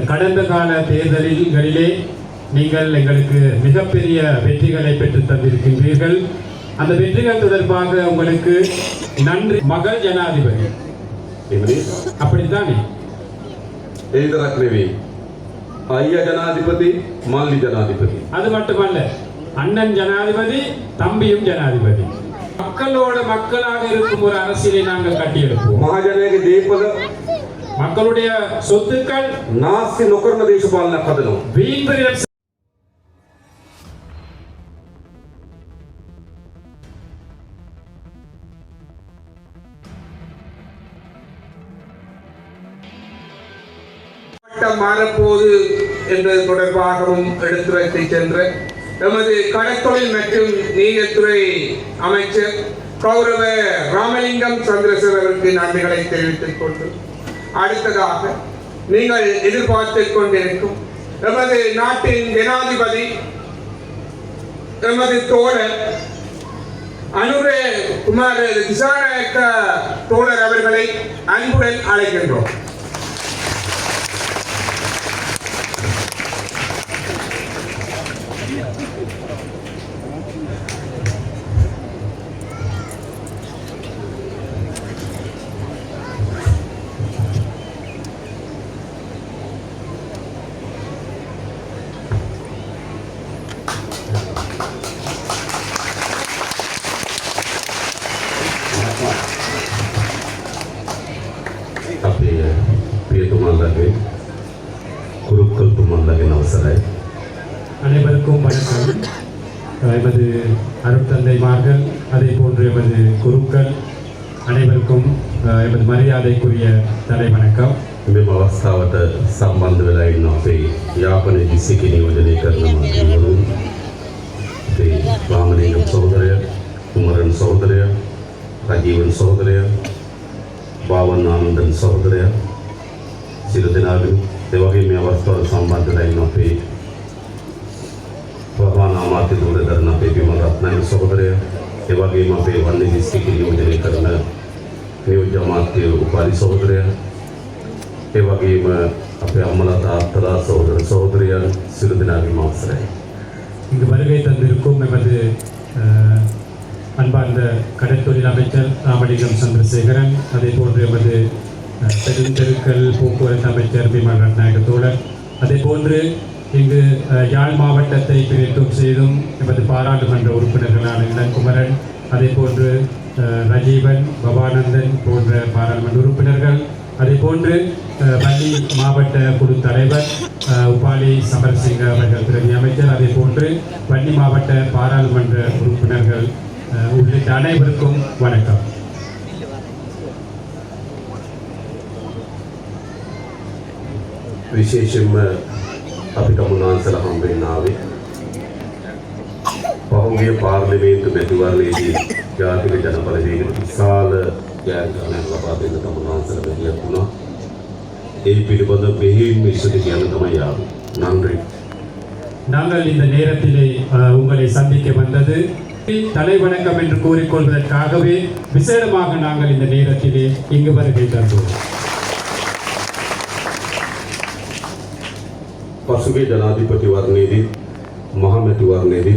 கடந்த கால தேர்தல்களிலே நீங்கள் எங்களுக்கு மிகப்பெரிய வெற்றிகளை பெற்று தந்திருக்கின்றீர்கள். அந்த வெற்றிகள் தொடர்பாக உங்களுக்கு நன்றி. மகள் ஜனாதிபதி. அப்படித்தானே? ஐயா ஜனாதிபதி மாலி ஜனாதிபதி. அது மட்டுமல்ல அண்ணன் ஜனாதிபதி தம்பியும் ஜனாதிபதி. மக்களோட மக்களாக இருக்கும் ஒரு அரசியலை நாங்கள் கட்டியெடுப்போம் மகாஜனக தீபக மக்களுடைய சொத்துக்கள் நாசி நுகர்ந்த தேசபாலன கதலும் வீண்பரிடம் மாறப்போது என்பது தொடர்பாகவும் எடுத்து வைத்து சென்ற எமது கடற்தொழில் மற்றும் நீதித்துறை அமைச்சர் கௌரவ ராமலிங்கம் சந்திரசேகருக்கு நன்மைகளை தெரிவித்துக் கொண்டு அடுத்ததாக நீங்கள் எதிர்பார்த்து கொண்டிருக்கும். எமது நாட்டின் ஜனாதிபதி எமது தோழர் அனுரே குமார் திசாநாயக்க தோழர் அவர்களை அன்புடன் அழைக்கின்றோம். எமது அருட்தந்தைமார்கள் அதே போன்று எமது குருக்கள் அனைவருக்கும் அஹ், எமது மரியாதைக்குரிய தலை வணக்கம் මෙම අවස්ථාවට සම්බන්ධ වෙලා ඉන්න අපේ යාපනය දිසික නියෝජනය කරන මන්ත්‍රීවරුන් අපේ රාමලිංගම් සහෝදරය කුමරන් සහෝදරය රජීවන් සහෝදරය භාවන් ආනන්දන් සහෝදරය සියලු දෙනාගේ ඒ වගේ මේ අවස්ථාවට සම්බන්ධ වෙලා ඉන්න අපේ ಬಾಧ್ಯತೆಗಳಿದ್ದಾರೆ ನಮ್ಮ ಬೇಬಿ ಮಗ ನನಗೆ ಸಹೋದರ ಇವಾಗ ಮಾಪೆ ಒಂದನೇ ದಿವಸಕ್ಕೆ ಯೋಜನೆಕರಣ ನಿಯೋಜ್ಯ ಮಾಡ್ತೀವಿ ಉಪಾಧಿ ಸಹೋದರ ಇವಾಗ ಅಪ್ಪೆ ಅಮ್ಮಲದ ಆಪ್ತರ ಸಹೋದರ ಸಹೋದರಿಯ சிறுதினாவி மாசரை இங்கு வருகை தந்திருக்கும் எமது அன்பார்ந்த கடற்தொழில் அமைச்சர் ராமலிங்கம் சந்திரசேகரன் அதே போன்று எமது பெருந்தெருக்கல் போக்குவரத்து அமைச்சர் விமல் ரத்நாயக தோழர் அதே போன்று இங்கு யாழ் மாவட்டத்தை பிரித்தும் செய்தும் எமது பாராளுமன்ற உறுப்பினர்களான இளங்குமரன் அதே போன்று ரஜீவன் பவானந்தன் போன்ற பாராளுமன்ற உறுப்பினர்கள் அதே போன்று பள்ளி மாவட்ட குழு தலைவர் உபாலி சமரசிங்க அவர்கள் பிரதி அமைச்சர் அதே போன்று பள்ளி மாவட்ட பாராளுமன்ற உறுப்பினர்கள் உள்ளிட்ட அனைவருக்கும் வணக்கம். விசேஷமாக අපිට මුණාන්සල හම්බෙන්න ආවේ. පහුගිය පාර්ලිමේන්තු මැතිවරණයේදී ජාතික ජනපරිවේගන විශාල ජයග්‍රහණයක් ලබා දෙන්න තමුණාන්සල බැහැ වුණා. ඒ පිළිබඳ මෙහෙම ඉස්සරට කියන්න තමයි ආවේ. நன்றி நாங்கள் இந்த நேரத்திலே உங்களை சந்திக்க வந்தது தலை வணக்கம் என்று கூறிக்கொள்வதற்காகவே விசேடமாக நாங்கள் இந்த நேரத்திலே இங்கு வருகை தந்தோம் పశువే జనాధిపతి వారినేది మహమెతి వారినేది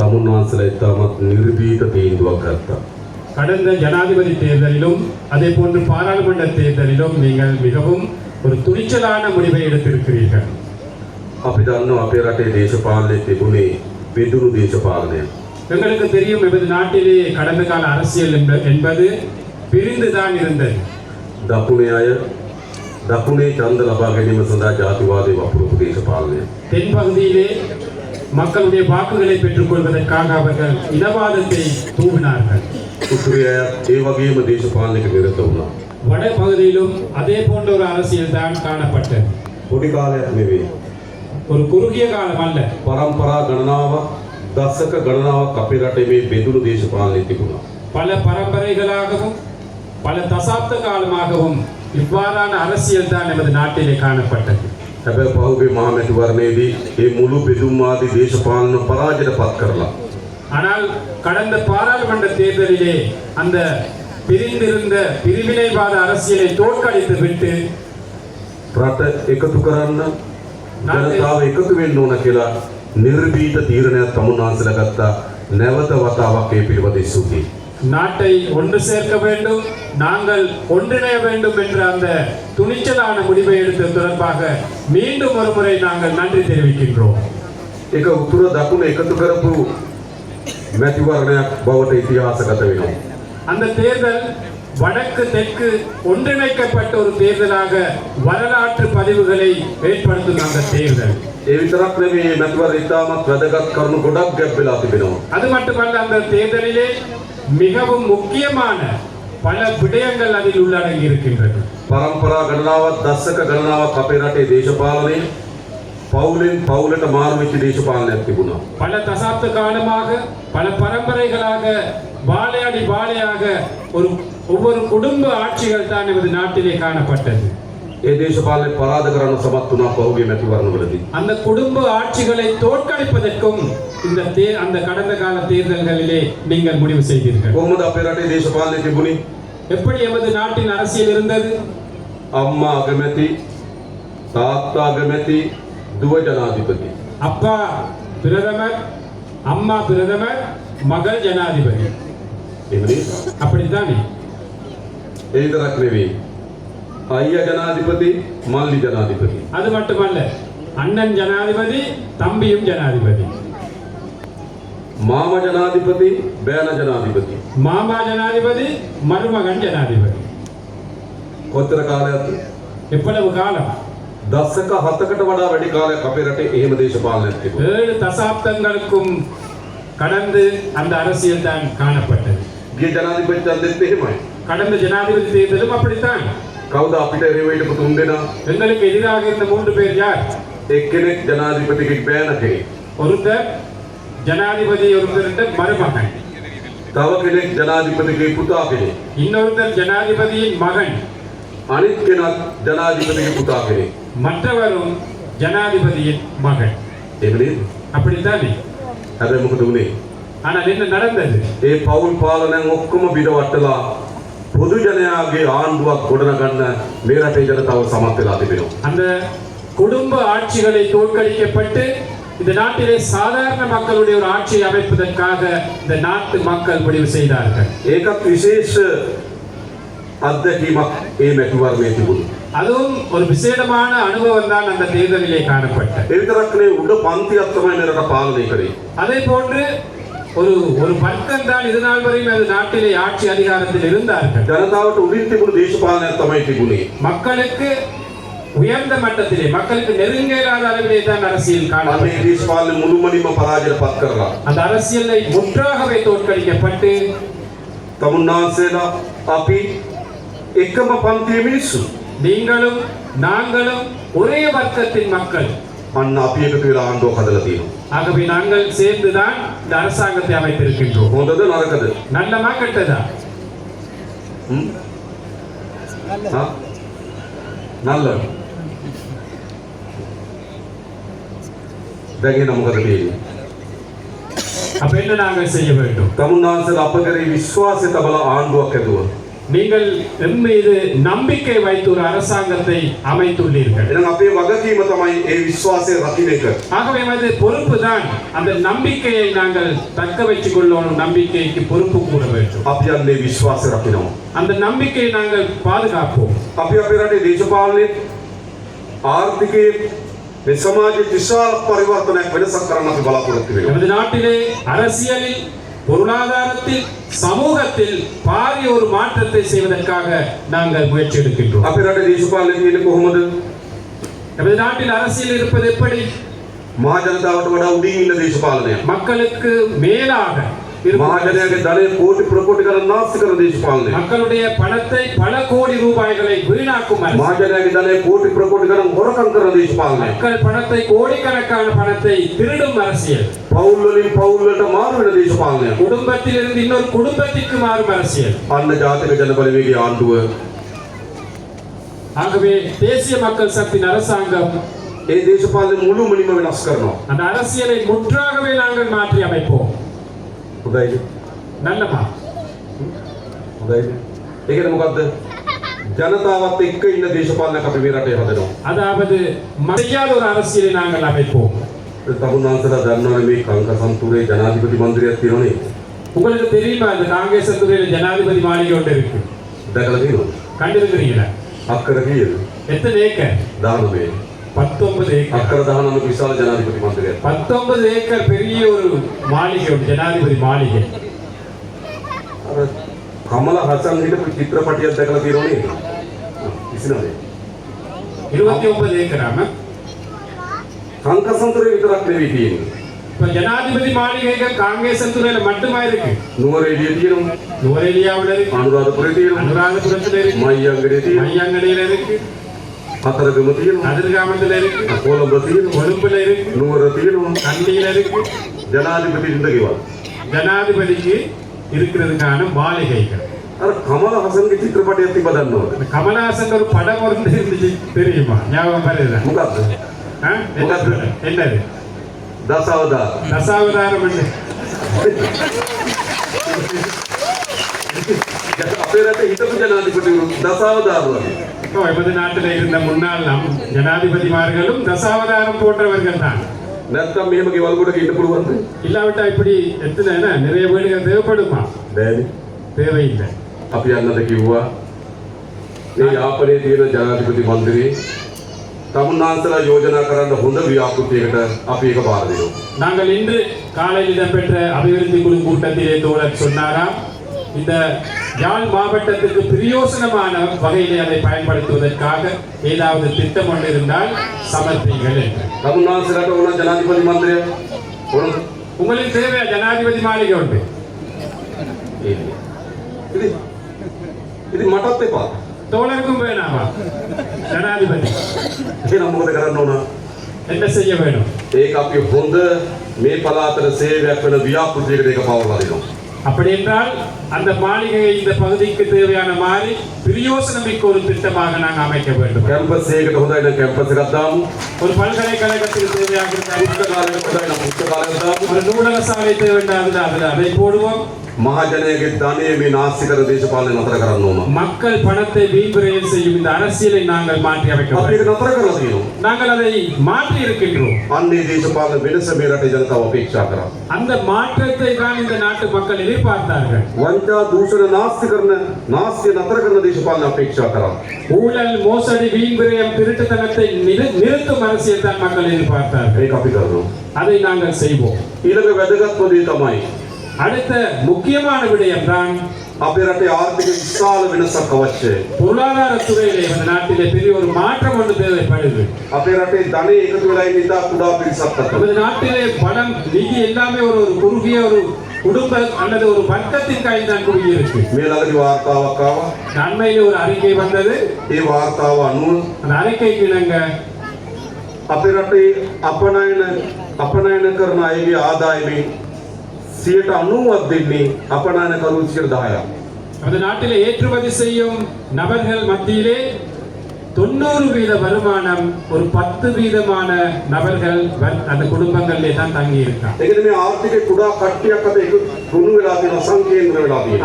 தமிழ்நாட்டில் தமது நிரூபித்த தேர்வாக கடந்த ஜனாதிபதி தேர்தலிலும் அதே போன்று பாராளுமன்ற தேர்தலிலும் நீங்கள் மிகவும் ஒரு துணிச்சலான முடிவை எடுத்திருக்கிறீர்கள். அப்படிதான் அப்பே ராட்டை தேசபாலனை திபுனே வெதுரு தேசபாலனை எங்களுக்கு தெரியும் எமது நாட்டிலே கடந்த கால அரசியல் என்பது பிரிந்துதான் இருந்தது. தப்புனையாய දකුණේ ඡන්ද ලබා ගැනීම සඳහා ජාතිවාදය වපුරපු දේශපාලනය. தென் பகுதியிலே மக்களுடைய வாக்குகளை பெற்றுக்கொள்வதற்காக அவர்கள் இனவாதத்தை தூவினார்கள் උතුරේ අය ඒ වගේම දේශපාලනයක නිරත වුණා. வட பகுதியிலும் அதே போன்ற ஒரு அரசியல் தான் காணப்பட்டது පොඩි කාලයක් නෙවෙයි. ஒரு குறுகிய காலம் அல்ல පරම්පරා ගණනාවක් දශක ගණනාවක් අපේ රටේ මේ බෙදුණු දේශපාලනය තිබුණා. பல பரம்பரைகளாகவும் பல தசாப்த காலமாகவும் இவ்வாறான அரசியல் தான் நமது நாட்டிலே காணப்பட்டது හැබැයි පහුගේ මහමැතිවරණයේදී ඒ මුළු බෙදුම්වාදී දේශපාලන පරාජයට පත් කරලා ஆனால் கடந்த பாராளுமன்ற தேர்தலிலே அந்த பிரிந்திருந்த பிரிவினைவாத அரசியலை தோற்கடித்து விட்டு රට එකතු කරන්න ජනතාව එකතු වෙන්න ඕන කියලා නිර්භීත තීරණයක් තමුන්වහන්සේලා ගත්තා නැවත වතාවක් ඒ පිළිබඳ ස්තුතියි நாட்டை ஒன்று சேர்க்க வேண்டும் நாங்கள் ஒன்றிணைய வேண்டும் என்ற அந்த துணிச்சலான முடிவை எடுத்தது தொடர்பாக மீண்டும் ஒருமுறை நாங்கள் நன்றி தெரிவிக்கின்றோம். एका उतुरा दाखवून एकत्र करतो मॅथ्यू बाबत इतिहासकथविनो அந்த தேர்தல் வடக்கு தெற்கு ஒன்றிணைக்கப்பட்ட ஒரு தேர்தலாக வரலாற்று பதிவுகளை ஏற்படுத்தும் அந்த தேர்தல். அது மட்டுமல்ல அந்த தேர்தலிலே மிகவும் முக்கியமான பல விடயங்கள் அதில் உள்ளடங்கி இருக்கின்றது පරම්පරා ගණනාවක් දශක ගණනාවක් අපේ රටේ දේශපාලනයේ පවුලෙන් පවුලට මාරු වෙච්ච දේශපාලනයක් තිබුණා. பல தசாப்த காலமாக பல பரம்பரைகளாக வாழையடி வாழையாக ஒரு ஒவ்வொரு குடும்ப ஆட்சிகள் தான் நமது நாட்டிலே காணப்பட்டது ඒ දේශපාලනය පරාද කරන්න සමත් වුණා පහුගිය මැතිවරණවලදී. அந்த குடும்ப ஆட்சிகளை தோற்கடிப்பதற்கும் இந்த தே அந்த கடந்த கால தேர்தல்களிலே நீங்கள் முடிவு செய்தீர்கள் කොහොමද අපේ රටේ දේශපාලනය තිබුණේ? எப்படி எமது நாட்டின் அரசியல் இருந்தது? அம்மா அகமதி தாத்தா அகமதி துவ ஜனாதிபதி அப்பா பிரதமர் அம்மா பிரதமர் மகள் ஜனாதிபதி. அப்படித்தானே. எழுதராக் ரவி ஐயா ஜனாதிபதி மல்லி ஜனாதிபதி. அது மட்டுமல்ல அண்ணன் ஜனாதிபதி தம்பியும் ஜனாதிபதி. මාම ජනාධිපති, බෑන ජනාධිපති. மாமா ஜனாதிபதி மருமகன் ஜனாதிபதி කොච්චර කාලයක්ද? எவ்வளவு காலம் දශක 7කට වඩා වැඩි කාලයක් අපේ රටේ එහෙම දේශපාලනයක් තිබුණා. ஏழு தசாப்தங்களுக்கும் கடந்து அந்த அரசியல் தான் காணப்பட்டது ගිය ජනාධිපති ඡන්දෙත් එහෙමයි. கடந்த ஜனாதிபதி தேர்தலும் அப்படித்தான் කවුද අපිට එරෙහිව හිටපු තුන් දෙනා? எங்களுக்கு எதிராக இருந்த மூன்று பேர் யார் එක්කෙනෙක් ජනාධිපතිගේ බෑන කෙනෙක්. ஒருத்தர் ஜனாதிபதி ஒருத்தர் மருமகன் තව කෙනෙක් ජනාධිපතිගේ පුතා කෙනෙක්. இன்னொருத்தர் ஜனாதிபதியின் மகன் අනිත් කෙනත් ජනාධිපතිගේ පුතා කෙනෙක්. மற்றவரும் ஜனாதிபதியின் மகன் එහෙම නේද? அப்படித்தானே හැබැයි මොකද වුනේ? ஆனால் என்ன நடந்தது ඒ පවුල් පාලනයන් ඔක්කොම බිඩවට්ටලා පොදු ජනයාගේ ආණ්ඩුවක් ගොඩනගන්න මේ රටේ ජනතාව සමත් වෙලා තිබෙනවා. அந்த குடும்ப ஆட்சிகளை தோற்கடிக்கப்பட்டு இந்த நாட்டிலே சாதாரண மக்களுடைய ஒரு ஆட்சியை அமைப்பதற்காக இந்த நாட்டு மக்கள் முடிவு செய்தார்கள் ඒකත් විශේෂ අත්දැකීමක් ඒ මැතිවරණයේ තිබුණා. அதுவும் ஒரு விசேடமான அனுபவம் தான் அந்த தேர்தலிலே காணப்பட்டது ඒ විතරක් නෙවෙයි උඩ පන්තියක් තමයි මේ රට පාලනය කරේ. அதே போன்று ஒரு ஒரு வர்க்கம் தான் இது நாள் வரையும் அது நாட்டிலே ஆட்சி அதிகாரத்தில் இருந்தார்கள் ජනතාවට උඩින් තිබුණු දේශපාලනයක් තමයි තිබුණේ. மக்களுக்கு உயர்ந்த மட்டத்திலே மக்களுக்கு நெருங்க இல்லாத அளவிலே தான் அரசியல் අනේ காணப்பட்டது දේශපාලන මුළුමනින්ම පරාජයට පත් කරලා அந்த அரசியலை முற்றாகவே தோற்கடிக்கப்பட்டு තමුන්නාන්සේලා අපි එකම පන්තියේ මිනිස්සු. நீங்களும் நாங்களும் ஒரே வர்க்கத்தின் மக்கள் අන්න අපි එකතු වෙලා ආණ්ඩුවක් හදලා තියෙනවා. ஆகவே நாங்கள் சேர்ந்துதான் இந்த அரசாங்கத்தை அமைத்திருக்கின்றோம் හොඳද නරකද? நல்லமா கெட்டதா හ්ම්? හා? නල්ල. ದಗಿನ ಮೊದಲೇ அப்ப என்ன நாங்கள் செய்ய வேண்டும்? தமிழ்நாட்டில் அப்பகரை விசுவாசித்த பல ஆண்டுவாக்குது நீங்கள் எம் மீது நம்பிக்கை வைத்து ஒரு அரசாங்கத்தை அமைத்துள்ளீர்கள். எனக்கு அப்படியே வகக்கீம தமாய் ஏ விசுவாசை ரத்தினேக்க ஆகவே வந்து பொறுப்பு தான் அந்த நம்பிக்கையை நாங்கள் தக்க வச்சுக் கொள்ளணும். நம்பிக்கைக்கு பொறுப்பு கூட வேண்டும். அப்படியே அந்த விசுவாச ரத்தினோம். அந்த நம்பிக்கையை நாங்கள் பாதுகாப்போம். அப்படியே அப்படியே தேசபாலனே ஆர்த்திகே සමාජයේ විශාල පරිවර්තනයක් වෙනසක් කරන්න අපි බලාපොරොත්තු වෙනවා. நமது நாட்டிலே அரசியலில் பொருளாதாரத்தில் சமூகத்தில் பாரிய ஒரு மாற்றத்தை செய்வதற்காக நாங்கள் முயற்சி எடுக்கின்றோம் අපේ රටේ දේශපාලනය තියෙන්නේ කොහොමද? நமது நாட்டில் அரசியல் இருப்பது எப்படி මහා ජනතාවට වඩා උඩින් ඉන්න දේශපාලනයක්. மக்களுக்கு மேலாக இருக்கும் මහජනයාගේ ධනය කෝටි ප්‍රකෝටි ගණන් නාස්ති කරන දේශපාලනයක්. மக்களுடைய பணத்தை பல கோடி ரூபாய்களை வீணாக்கும் அரசு. මහජනයාගේ ධනය කෝටි ප්‍රකෝටි ගණන් හොරකම් කරන දේශපාලනයක්. மக்கள் பணத்தை கோடிக்கணக்கான பணத்தை திருடும் அரசியல் පවුල් වලින් පවුල් වලට මාරු වෙන දේශපාලනයක්. குடும்பத்தில் இருந்து இன்னொரு குடும்பத்திற்கு மாறும் அரசியல் අන්න ජාතික ජනබලවේගයේ ආණ්ඩුව ஆகவே தேசிய மக்கள் சக்தியின் அரசாங்கம் ඒ දේශපාලනය මුළුමනින්ම වෙනස් කරනවා. அந்த அரசியலை முற்றாகவே நாங்கள் மாற்றி அமைப்போம் ഉദയജു നല്ലമ്മ ಉದಯಜು ಈಗೇನು ಮುಖದ್ದು ஜனதாவத்தை இந்த தேசபாலன கபிமீராட்டை வந்தோம் அதாவது மறையாத ஒரு அரசியலை நாங்கள் அமைப்போம் தமிழ்நாட்டில் தர்ணமே கங்க சந்தூரே ஜனாதிபதி மந்திரி அத்திரோனே உங்களுக்கு தெரியுமா இந்த நாகேசத்துறையில் ஜனாதிபதி மாளிகை ஒன்று இருக்கு கண்டிருக்கிறீங்களா அக்கறையில் எத்தனை ஏக்கர் தானமே பத்தொன்பது ஏக்கர். அப்பறதான் நமக்கு விசால ஜனாதிபதி மாளிகை. பத்தொன்பது ஏக்கர் பெரிய ஒரு மாளிகை உண்டு ஜனாதிபதி மாளிகை. ಕಮಲ ಹಸನ್ ಹಿಡಿದು ಚಿತ್ರಪಟಿಯ ತಗಲ ತೀರೋಣಿ ಬಿಸಿನವೇ ಇರುವತ್ತಿ ಒಂಬತ್ತು ಏಕರ ಅಂಕಸಂತರು ವಿತರಾಕ್ತೇವೆ ಇದೀನಿ ஜனாதிபதி மாளிகை காங்கிரஸ் துறையில மட்டுமா இருக்கு? நூறேலிய தீரும். நூறேலியாவில் இருக்கு. அனுராதபுரத்தில் அனுராதபுரத்தில் இருக்கு. மையங்கடி இருக்கு. හතරගම තියෙනවා. கதிர்காமத்துல இருக்கு කොළඹ තියෙනවා. கொழும்புல இருக்கு නුවර තියෙනවා. கண்டியில இருக்கு ජනාධිපති ඉඳගෙවල්. ஜனாதிபதிக்கு இருக்கிறதுக்கான மாளிகைகள் අර කමල හසන්ගේ චිත්‍රපටයක් තිබ්බ දන්නවද? இந்த கமலஹாசன் ஒரு படம் ஒன்று இருந்துச்சு தெரியுமா ஞாபகம் வருதா මොකක්ද? ஆ? என்ன- என்னது දසවදා. தசாவதாரம் என்ன අපේ රටේ හිටපු ජනාධිපතිවරු දසවදාරු වගේ. இப்போ எமது நாட்டில் இருந்த முன்னாள் நம் ஜனாதிபதிமார்களும் தசாவதாரம் போன்றவர்கள் தான் නැත්තම් මෙහෙම ගෙවල් ගොඩක ඉන්න පුළුවන්ද? இல்லாவிட்டா இப்படி எத்தனை என்ன, நிறைய வீடுகள் தேவைப்படுமா බෑනේ. தேவையில்லை අපි යන්නද කිව්වා. මේ යාපනයේ තියෙන ජනාධිපති මන්දිරේ තමුන්නාන්සලා යෝජනා කරන්න හොඳ ව්‍යාපෘතියකට අපි ඒක බාර දෙනවා. நாங்கள் இன்று காலையில் இடம்பெற்ற அபிவிருத்தி குழு கூட்டத்திலே தோழர் சொன்னாராம் இந்த யாழ் மாவட்டத்துக்கு பிரயோசனமான வகையிலே அதை பயன்படுத்துவதற்காக ஏதாவது திட்டம் ஒன்று இருந்தால் சமர்ப்பீங்கள் என்று තමුන්නාන්සලාට ඕන ජනාධිපති මන්දිරයක් ඕනද? உங்களுக்கு தேவையா ஜனாதிபதி மாளிகை உண்டு ඉතින් ඉතින් මටත් එපා. தோழருக்கும் வேணாமா ஜனாதிபதி එහෙනම් මොකද කරන්න ඕන? என்ன செய்ய வேணும் ඒක අපි හොඳ මේ පළාතට සේවයක් වෙන ව්‍යාපෘතියකට ඒක පවරලා දෙනවා. அப்படி என்றால் அந்த மாளிகையை இந்த பகுதிக்கு தேவையான மாதிரி பிரயோசனமிக்க ஒரு திட்டமாக நாங்கள் அமைக்க வேண்டும் කැම්පස් එකකට හොඳයි නම් කැම්පස් එකක් දාමු. ஒரு பல்கலைக்கழகத்துக்கு தேவையாக இருந்தால் පුස්තකාලයකට හොඳයි නම් පුස්තකාලයක් දාමු. ஒரு நூலக சாலை தேவைன்னா அதுல அதுல அதை போடுவோம் මහජනයාගේ ධනය මේ නාස්ති කර දේශපාලනය නතර කරන්න ඕන. மக்கள் பணத்தை வீண்விரயம் செய்யும் இந்த அரசியலை நாங்கள் மாற்றி அமைக்க අපි ඒක வேண்டும் නතර කරලා තියෙනවා. நாங்கள் அதை மாற்றி இருக்கின்றோம் අන්නේ දේශපාලන වෙනස මේ රටේ ජනතාව අපේක්ෂා කරා. அந்த மாற்றத்தை தான் இந்த நாட்டு மக்கள் எதிர்பார்த்தார்கள் වංචා දූෂණ නාස්ති කරන නාස්තිය නතර කරන දේශපාලන අපේක්ෂා කරා. ஊழல் மோசடி வீண்விரயம் திருட்டுத்தனத்தை நிறு- நிறுத்தும் அரசியல் தான் மக்கள் எதிர்பார்த்தார்கள் ඒක අපි කරනවා. அதை நாங்கள் செய்வோம் ඊළඟ වැදගත්ම දේ තමයි அடுத்த முக்கியமான விடயம் தான் අපේ රටේ ආර්ථික විශාල වෙනසක් අවශ්‍යයි. பொருளாதார துறையிலே இந்த நாட்டிலே பெரிய ஒரு மாற்றம் ஒன்று தேவைப்படுது අපේ රටේ ධනෙ එකතු වෙලා ඉන්න ඉතා කුඩා පිරිසක් අතර. நமது நாட்டிலே பணம் நிதி எல்லாமே ஒரு ஒரு குறுகிய ஒரு குடும்ப அல்லது ஒரு வர்க்கத்தின் கையில் தான் குறுகியிருக்கு මේ ළඟදි වාර්තාවක් ආවා. அண்மையிலே ஒரு அறிக்கை வந்தது ඒ වාර්තාව අනුව அந்த அறிக்கைக்கு நாங்க අපේ රටේ අපනයන අපනයන කරන අයගේ ආදායමෙන් 90ක් දෙන්නේ අපනයනකරු 10ක්. நமது நாட்டிலே ஏற்றுமதி செய்யும் நபர்கள் மத்தியிலே தொண்ணூறு வீத வருமானம் ஒரு பத்து வீதமான நபர்கள் அந்த குடும்பங்களிலே தான் தங்கி இருக்காங்க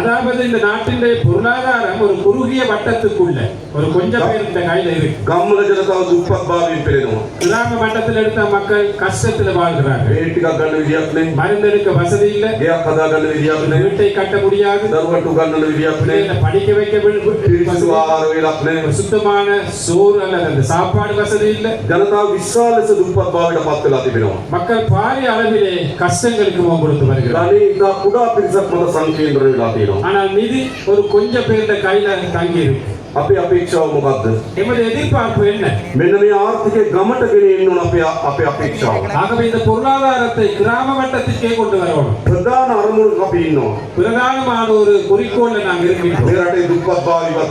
அதாவது இந்த நாட்டினுடைய பொருளாதாரம் ஒரு குறுகிய வட்டத்துக்குள்ள ஒரு கொஞ்சம் பேர் இந்த கையில இருக்கு. கம்மல ஜனதா கிராம வட்டத்தில் எடுத்த மக்கள் கஷ்டத்துல வாழ்கிறாங்க வீட்டுக்கா கல்வி விதியாப்பிலே. மருந்தெடுக்க வசதி இல்லை. கதா கல்வி விதியாப்பிலே. வீட்டை கட்ட முடியாது. தருவட்டு கல்வி விதியாப்பிலே. படிக்க வைக்க வேண்டும் சுத்தமான சோறு அல்லது அந்த சாப்பாடு வசதி இல்ல ජනතාව විශාල ලෙස දුප්පත් භාවයට පත් වෙලා තිබෙනවා. மக்கள் பாரிய அளவிலே கஷ்டங்களுக்கு முகம் கொடுத்து வருகிறார் ධනෙ ඉතා කුඩා පිරිසක් මත සංකේන්ද්‍ර වෙලා තියෙනවා. ஆனால் நிதி ஒரு கொஞ்சம் பேருட கையில தங்கி இருக்கு අපේ අපේක්ෂාව මොකක්ද? எமது எதிர்பார்ப்பு என்ன මෙන්න මේ ආර්ථිකය ගමට ගෙනෙන්න ඕන අපේ අපේ අපේක්ෂාව. ஆகவே இந்த பொருளாதாரத்தை கிராம மட்டத்திற்கே கொண்டு வரணும் ප්‍රධාන අරමුණක් අපි ඉන්නවා. பிரதானமான ஒரு குறிக்கோள்ல நாங்கள் இருக்கின்றோம் මේ රටේ දුප්පත් භාවය ඉවත්